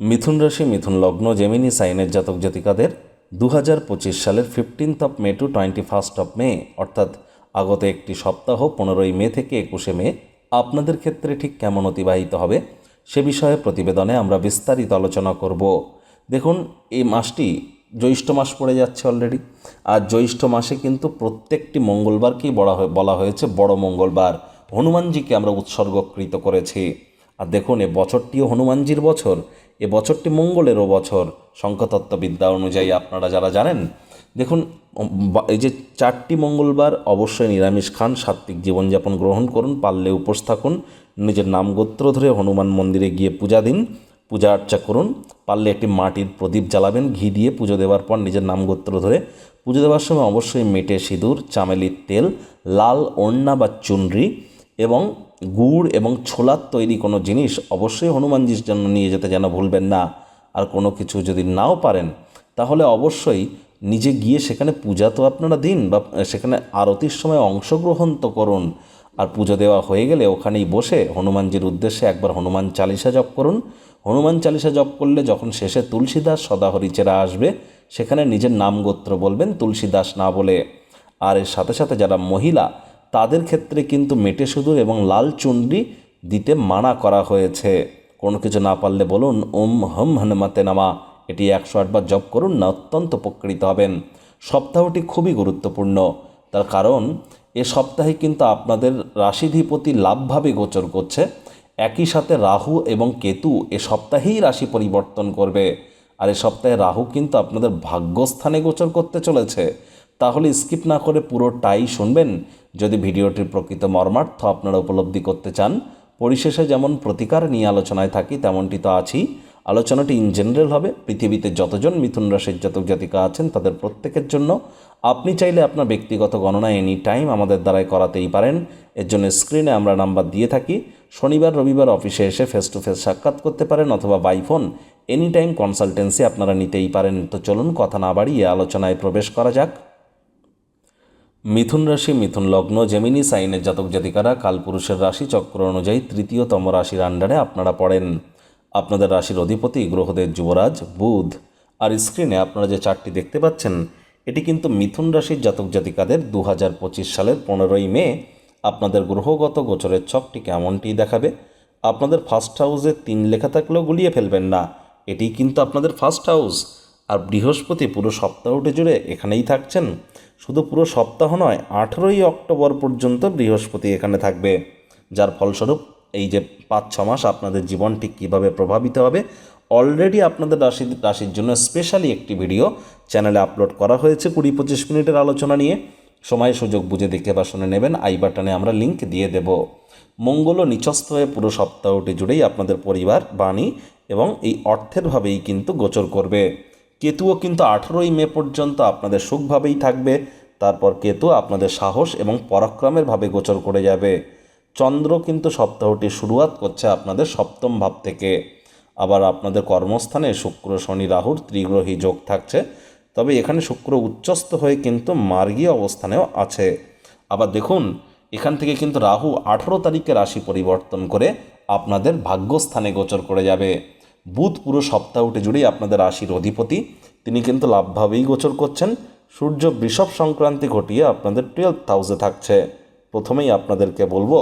মিথুন রাশি, মিথুন লগ্ন জেমিনি সাইনের জাতক জাতিকাদের দু হাজার পঁচিশ সালের fifteenth of May to twenty first of May অর্থাৎ আগত একটি সপ্তাহ পনেরোই মে থেকে একুশে মে, আপনাদের ক্ষেত্রে ঠিক কেমন অতিবাহিত হবে সে বিষয়ে প্রতিবেদনে আমরা বিস্তারিত আলোচনা করব। দেখুন, এই মাসটি জ্যৈষ্ঠ মাস পড়ে যাচ্ছে অলরেডি আর জ্যৈষ্ঠ মাসে কিন্তু প্রত্যেকটি মঙ্গলবারকেই বলা বলা হয়েছে বড় মঙ্গলবার। হনুমানজিকে আমরা উৎসর্গকৃত করেছি। আর দেখুন, এ বছরটিও হনুমানজির বছর, এ বছরটি মঙ্গলেরও বছর সংখ্যাতত্ত্ববিদ্যা অনুযায়ী আপনারা যারা জানেন, দেখুন এই যে চারটি মঙ্গলবার অবশ্যই নিরামিষ খান, সাত্ত্বিক জীবনযাপন গ্রহণ করুন পারলে উপোস থাকুন, নিজের নাম গোত্র ধরে হনুমান মন্দিরে গিয়ে পূজা দিন, পূজা আর্চা করুন, পারলে একটি মাটির প্রদীপ জ্বালাবেন, ঘি দিয়ে পুজো দেওয়ার পর নিজের নাম গোত্র ধরে পুজো দেওয়ার সময় অবশ্যই মেটে সিঁদুর, চামেলির তেল, লাল ওড়না বা চুনরি এবং গুড় এবং ছোলার তৈরি কোনো জিনিস অবশ্যই হনুমানজির জন্য নিয়ে যেতে যেন ভুলবেন না। আর কোনো কিছু যদি নাও পারেন, তাহলে অবশ্যই নিজে গিয়ে সেখানে পূজা তো আপনারা দিন বা সেখানে আরতির সময় অংশগ্রহণ তো করুন। আর পুজো দেওয়া হয়ে গেলে ওখানেই বসে হনুমানজির উদ্দেশ্যে একবার হনুমান চালিসা জপ করুন। হনুমান চালিসা জপ করলে যখন শেষে তুলসীদাস সদাহরিচেরা আসবে, সেখানে নিজের নাম গোত্র বলবেন তুলসীদাস না বলে। আর এর সাথে সাথে যারা মহিলা তাদের ক্ষেত্রে কিন্তু মেটে সিঁদুর এবং লাল চুন্ডি দিতে মানা করা হয়েছে। কোনো কিছু না পারলে বলুন ওম হম হনুমাতে নামা, এটি একশো আটবার জপ করুন না, অত্যন্ত উপকৃত হবেন। সপ্তাহটি খুবই গুরুত্বপূর্ণ। তার কারণ, এ সপ্তাহে কিন্তু আপনাদের রাশিধিপতি লাভভাবে গোচর করছে। একই সাথে রাহু এবং কেতু এ সপ্তাহেই রাশি পরিবর্তন করবে। আর এ সপ্তাহে রাহু কিন্তু আপনাদের ভাগ্যস্থানে গোচর করতে চলেছে। তাহলে স্কিপ না করে পুরোটাই শুনবেন। যদি ভিডিওটির প্রকৃত মর্মার্থ আপনারা উপলব্ধি করতে চান, পরিশেষে যেমন প্রতিকার নিয়ে আলোচনায় থাকি, তেমনটি তো আছেই আলোচনাটি ইন জেনারেল হবে। পৃথিবীতে যতজন মিথুন রাশির জাতক জাতিকা আছেন, তাদের প্রত্যেকের জন্য আপনি চাইলে আপনার ব্যক্তিগত গণনা এনি টাইম আমাদের দ্বারাই করাতেই পারেন। এর জন্য স্ক্রিনে আমরা নাম্বার দিয়ে থাকি। শনিবার, রবিবার অফিসে এসে ফেস টু ফেস সাক্ষাৎ করতে পারেন অথবা by phone any time consultancy আপনারা নিতেই পারেন। তো চলুন কথা না বাড়িয়ে আলোচনায় প্রবেশ করা যাক। মিথুন রাশি, মিথুন লগ্ন, জেমিনি সাইনের জাতক জাতিকারা কালপুরুষের রাশি চক্র অনুযায়ী তৃতীয়তম রাশির আন্ডারে আপনারা পড়েন। আপনাদের রাশির অধিপতি গ্রহদের যুবরাজ, বুধ। আর স্ক্রিনে আপনারা যে চারটি দেখতে পাচ্ছেন, এটি কিন্তু মিথুন রাশির জাতক জাতিকাদের দু হাজার পঁচিশ সালের পনেরোই মে। আপনাদের গ্রহগত গোচরের ছকটি কেমনটি দেখাবে? আপনাদের ফার্স্ট হাউসে তিন লেখা থাকলেও গুলিয়ে ফেলবেন না। এটি কিন্তু আপনাদের ফার্স্ট হাউস। আর বৃহস্পতি পুরো সপ্তাহটি জুড়ে এখানেই থাকছেন। শুধু পুরো সপ্তাহ নয়, আঠেরোই অক্টোবর পর্যন্ত বৃহস্পতি এখানে থাকবে। যার ফলস্বরূপ এই যে পাঁচ, ছ মাস আপনাদের জীবন ঠিক কীভাবে প্রভাবিত হবে অলরেডি আপনাদের রাশি রাশির জন্য স্পেশালি একটি ভিডিও চ্যানেলে আপলোড করা হয়েছে কুড়ি, পঁচিশ মিনিটের আলোচনা নিয়ে। সময়, সুযোগ বুঝে দেখে বা শুনে নেবেন, আই বাটনে আমরা লিংক দিয়ে দেব। মঙ্গলও নিচস্থ হয়ে পুরো সপ্তাহটি জুড়েই আপনাদের পরিবার, বাণী এবং এই অর্থের ভাবেই কিন্তু গোচর করবে। কেতুও কিন্তু আঠেরোই মে পর্যন্ত আপনাদের সুখভাবেই থাকবে। তারপর কেতু আপনাদের সাহস এবং পরাক্রমের ভাবে গোচর করে যাবে। চন্দ্র কিন্তু সপ্তাহটি শুরুয়াত করছে আপনাদের সপ্তম ভাব থেকে। আবার আপনাদের কর্মস্থানে শুক্র, শনি, রাহুর ত্রিগ্রহী যোগ থাকছে। তবে এখানে শুক্র উচ্চস্ত হয়ে কিন্তু মার্গীয় অবস্থানেও আছে। আবার দেখুন, এখান থেকে কিন্তু রাহু আঠেরো তারিখে রাশি পরিবর্তন করে আপনাদের ভাগ্যস্থানে গোচর করে যাবে। বুধ পুরো সপ্তাহটি জুড়েই আপনাদের রাশির অধিপতি। তিনি কিন্তু লাভভাবেই গোচর করছেন। সূর্য বৃষভ সংক্রান্তি ঘটিয়ে আপনাদের টুয়েলভ হাউসে থাকছে। প্রথমেই আপনাদেরকে বলব,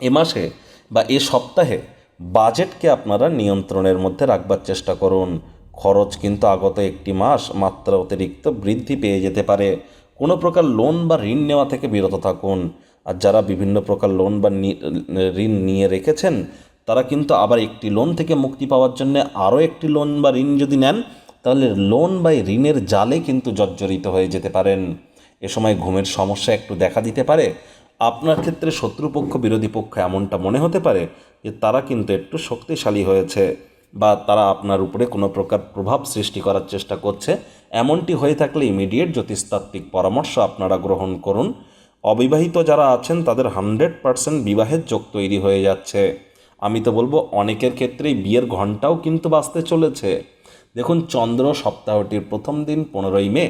এ মাসে বা এ সপ্তাহে বাজেটকে আপনারা নিয়ন্ত্রণের মধ্যে রাখবার চেষ্টা করুন। খরচ কিন্তু আগত একটি মাস মাত্রা অতিরিক্ত বৃদ্ধি পেয়ে যেতে পারে। কোনো প্রকার লোন বা ঋণ নেওয়া থেকে বিরত থাকুন। আর যারা বিভিন্ন প্রকার লোন বা ঋণ নিয়ে রেখেছেন তারা কিন্তু আবার একটি লোন থেকে মুক্তি পাওয়ার জন্য আরও একটি লোন বা ঋণ যদি নেন, তাহলে লোন বা ঋণের জালে কিন্তু জর্জরিত হয়ে যেতে পারেন। এ সময় ঘুমের সমস্যা একটু দেখা দিতে পারে। আপনার ক্ষেত্রে শত্রুপক্ষ, বিরোধী পক্ষ এমনটা মনে হতে পারে যে তারা কিন্তু একটু শক্তিশালী হয়েছে বা তারা আপনার উপরে কোনো প্রকার প্রভাব সৃষ্টি করার চেষ্টা করছে। এমনটি হয়ে থাকলে ইমিডিয়েট জ্যোতিষতাত্ত্বিক পরামর্শ আপনারা গ্রহণ করুন। অবিবাহিত যারা আছেন, তাদের হান্ড্রেড পার্সেন্ট বিবাহের যোগ তৈরি হয়ে যাচ্ছে। আমি তো বলব অনেকের ক্ষেত্রেই বিয়ের ঘন্টাও কিন্তু বাঁচতে চলেছে। দেখুন, চন্দ্র সপ্তাহটির প্রথম দিন পনেরোই মে,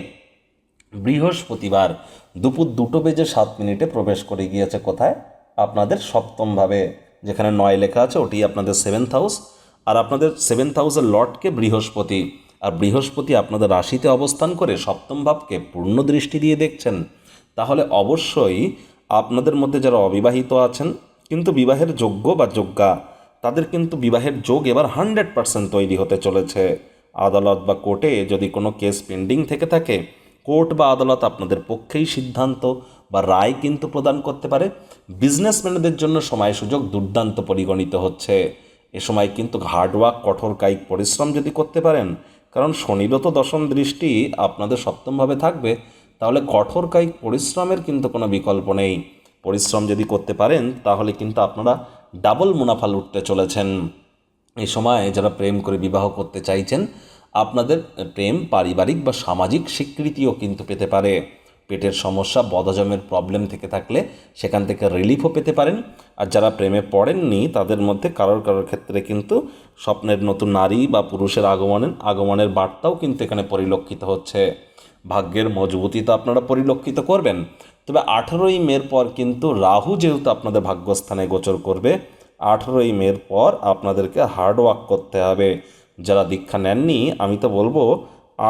বৃহস্পতিবার দুপুর দুটো বেজে সাত মিনিটে প্রবেশ করে গিয়েছে কোথায়? আপনাদের সপ্তমভাবে, যেখানে নয় লেখা আছে, ওটি আপনাদের সেভেন্থ হাউস আর আপনাদের সেভেন্থ হাউসের লর্ডকে বৃহস্পতি। আর বৃহস্পতি আপনাদের রাশিতে অবস্থান করে সপ্তম ভাবকে পূর্ণ দৃষ্টি দিয়ে দেখছেন। তাহলে অবশ্যই আপনাদের মধ্যে যারা অবিবাহিত আছেন কিন্তু বিবাহের যোগ্য বা যোগ্যা, তাদের কিন্তু বিবাহের যোগ এবার হান্ড্রেড পার্সেন্ট তৈরি হতে চলেছে। আদালত বা কোর্টে যদি কোনো কেস পেন্ডিং থেকে থাকে, কোর্ট বা আদালত আপনাদের পক্ষেই সিদ্ধান্ত বা রায় কিন্তু প্রদান করতে পারে। বিজনেসম্যানদের জন্য সময় সুযোগ দুর্দান্ত পরিগণিত হচ্ছে। এ সময় কিন্তু হার্ডওয়ার্ক কঠোর কায়িক পরিশ্রম যদি করতে পারেন, কারণ শনিরও তো দশম দৃষ্টি আপনাদের সপ্তমভাবে থাকবে, তাহলে কঠোর কায়িক পরিশ্রমের কিন্তু কোনো বিকল্প নেই। পরিশ্রম যদি করতে পারেন, তাহলে কিন্তু আপনারা ডাবল মুনাফা লুটতে চলেছেন। এই সময় যারা প্রেম করে বিবাহ করতে চাইছেন, আপনাদের প্রেম পারিবারিক বা সামাজিক স্বীকৃতিও কিন্তু পেতে পারে। পেটের সমস্যা, বদহজমের প্রবলেম থেকে থাকলে সেখান থেকে রিলিফও পেতে পারেন। আর যারা প্রেমে পড়েননি, তাদের মধ্যে কারোর কারোর ক্ষেত্রে কিন্তু স্বপ্নের নতুন নারী বা পুরুষের আগমনের আগমনের বার্তাও কিন্তু এখানে পরিলক্ষিত হচ্ছে। ভাগ্যের মজবুতি তো আপনারা পরিলক্ষিত করবেন। তবে আঠেরোই মের পর কিন্তু রাহু যেহেতু আপনাদের ভাগ্যস্থানে গোচর করবে, আঠেরোই মের পর আপনাদেরকে হার্ড ওয়ার্ক করতে হবে। যারা দীক্ষা নেননি, আমি তো বলব,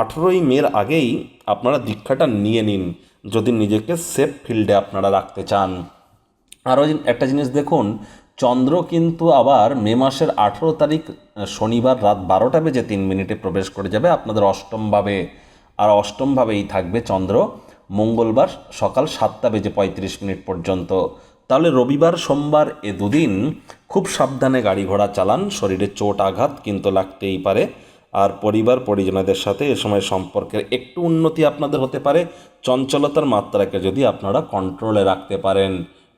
আঠেরোই মের আগেই আপনারা দীক্ষাটা নিয়ে নিন, যদি নিজেকে সেফ ফিল্ডে আপনারা রাখতে চান। আরও একটা জিনিস দেখুন, চন্দ্র কিন্তু আবার মে মাসের আঠেরো তারিখ শনিবার রাত বারোটা বেজে তিন মিনিটে প্রবেশ করে যাবে, আপনাদের অষ্টমভাবে আর অষ্টমভাবেই থাকবে চন্দ্র। মঙ্গলবার সকাল সাতটা বেজে পঁয়ত্রিশ মিনিট পর্যন্ত। তাহলে রবিবার, সোমবার এ দুদিন খুব সাবধানে গাড়ি ঘোড়া চালান, শরীরে চোট, আঘাত কিন্তু লাগতেই পারে। আর পরিবার, পরিজনদের সাথে এ সময় সম্পর্কের একটু উন্নতি আপনাদের হতে পারে। চঞ্চলতার মাত্রাকে যদি আপনারা কন্ট্রোলে রাখতে পারেন।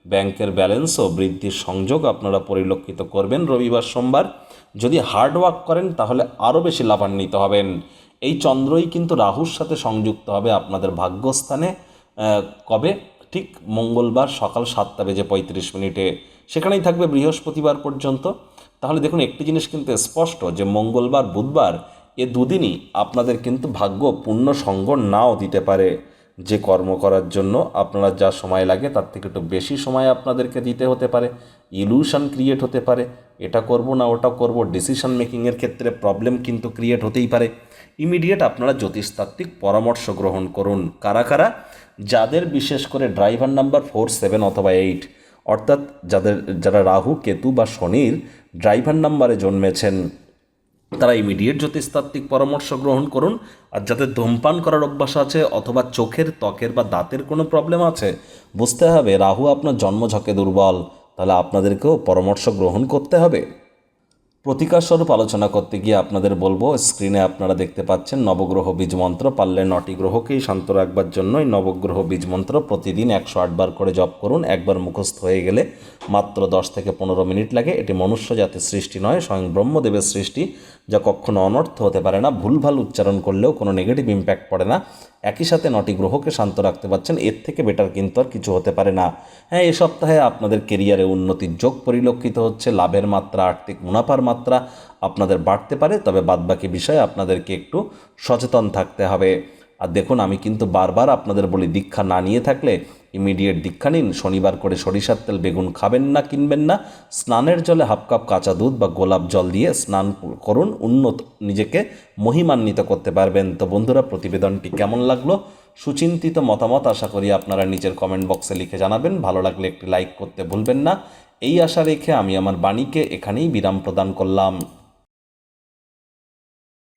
ব্যাংকের ব্যালেন্স ও বৃদ্ধির সংযোগ আপনারা পরিলক্ষিত করবেন রবিবার, সোমবার। যদি হার্ড ওয়ার্ক করেন তাহলে আরও বেশি লাভান্বিত হবেন। এই চন্দ্রই কিন্তু রাহুর সাথে সংযুক্ত হবে আপনাদের ভাগ্যস্থানে। কবে? ঠিক মঙ্গলবার সকাল সাতটা বেজে পঁয়ত্রিশ মিনিটে। সেখানেই থাকবে বৃহস্পতিবার পর্যন্ত। তাহলে দেখুন, একটি জিনিস কিন্তু স্পষ্ট যে মঙ্গলবার, বুধবার এ দুদিনই আপনাদের কিন্তু ভাগ্য পূর্ণ সঙ্গ নাও দিতে পারে। যে কর্ম করার জন্য আপনারা যা সময় লাগে তার থেকে একটু বেশি সময় আপনাদেরকে দিতে হতে পারে। ইলুশন ক্রিয়েট হতে পারে। এটা করব না, ওটা করব ডিসিশন মেকিংয়ের ক্ষেত্রে প্রবলেম কিন্তু ক্রিয়েট হতেই পারে। ইমিডিয়েট আপনারা জ্যোতিষতাত্ত্বিক পরামর্শ গ্রহণ করুন। কারা কারা? যাদের বিশেষ করে ড্রাইভার নাম্বার ফোর সেভেন অথবা এইট অর্থাৎ যাদের, যারা রাহু, কেতু বা শনির ড্রাইভার নাম্বারে জন্মেছেন, তারা ইমিডিয়েট জ্যোতিষতাত্ত্বিক পরামর্শ গ্রহণ করুন। আর যাদের ধূমপান করার অভ্যাস আছে অথবা চোখের ত্বকের বা দাঁতের কোনো প্রবলেম আছে, বুঝতে হবে রাহু আপনার জন্মঝকে দুর্বল। তাহলে আপনাদেরকেও পরামর্শ গ্রহণ করতে হবে। প্রতিকার স্বরূপ আলোচনা করতে গিয়ে আপনাদের বলব স্ক্রিনে আপনারা দেখতে পাচ্ছেন নবগ্রহ বীজ মন্ত্র, পারলে নটি গ্রহকেই শান্ত রাখবার জন্যই নবগ্রহ বীজ মন্ত্র প্রতিদিন একশো আটবার করে জপ করুন। একবার মুখস্থ হয়ে গেলে মাত্র দশ থেকে পনেরো মিনিট লাগে। এটি মনুষ্য জাতির সৃষ্টি নয়, স্বয়ং ব্রহ্মদেবের সৃষ্টি, যা কখনো অনর্থ হতে পারে না। ভুলভাল উচ্চারণ করলেও কোনো নেগেটিভ ইম্প্যাক্ট পড়ে না। একই সাথে নটি গ্রহকে শান্ত রাখতে পারছেন, এর থেকে বেটার কিন্তু আর কিছু হতে পারে না। হ্যাঁ এ সপ্তাহে আপনাদের কেরিয়ারে উন্নতির যোগ পরিলক্ষিত হচ্ছে, লাভের মাত্রা, আর্থিক মুনাফার মাত্রা আপনাদের বাড়তে পারে, তবে বাদবাকি বিষয়ে আপনাদেরকে একটু সচেতন থাকতে হবে। আর দেখুন, আমি কিন্তু বারবার আপনাদের বলি, দীক্ষা না নিয়ে থাকলে ইমিডিয়েট দীক্ষা নিন। শনিবার করে সরিষার তেল, বেগুন খাবেন না, কিনবেন না। স্নানের জলে হাফ কাপ কাঁচা দুধ বা গোলাপ জল দিয়ে স্নান করুন, উন্নত নিজেকে মহিমান্বিত করতে পারবেন। তো বন্ধুরা, প্রতিবেদনটি কেমন লাগল? সুচিন্তিত মতামত আশা করি আপনারা নিজের কমেন্ট বক্সে লিখে জানাবেন। ভালো লাগলে একটি লাইক করতে ভুলবেন না। এই আশা রেখে আমি আমার বাণীকে এখানেই বিরাম প্রদান করলাম।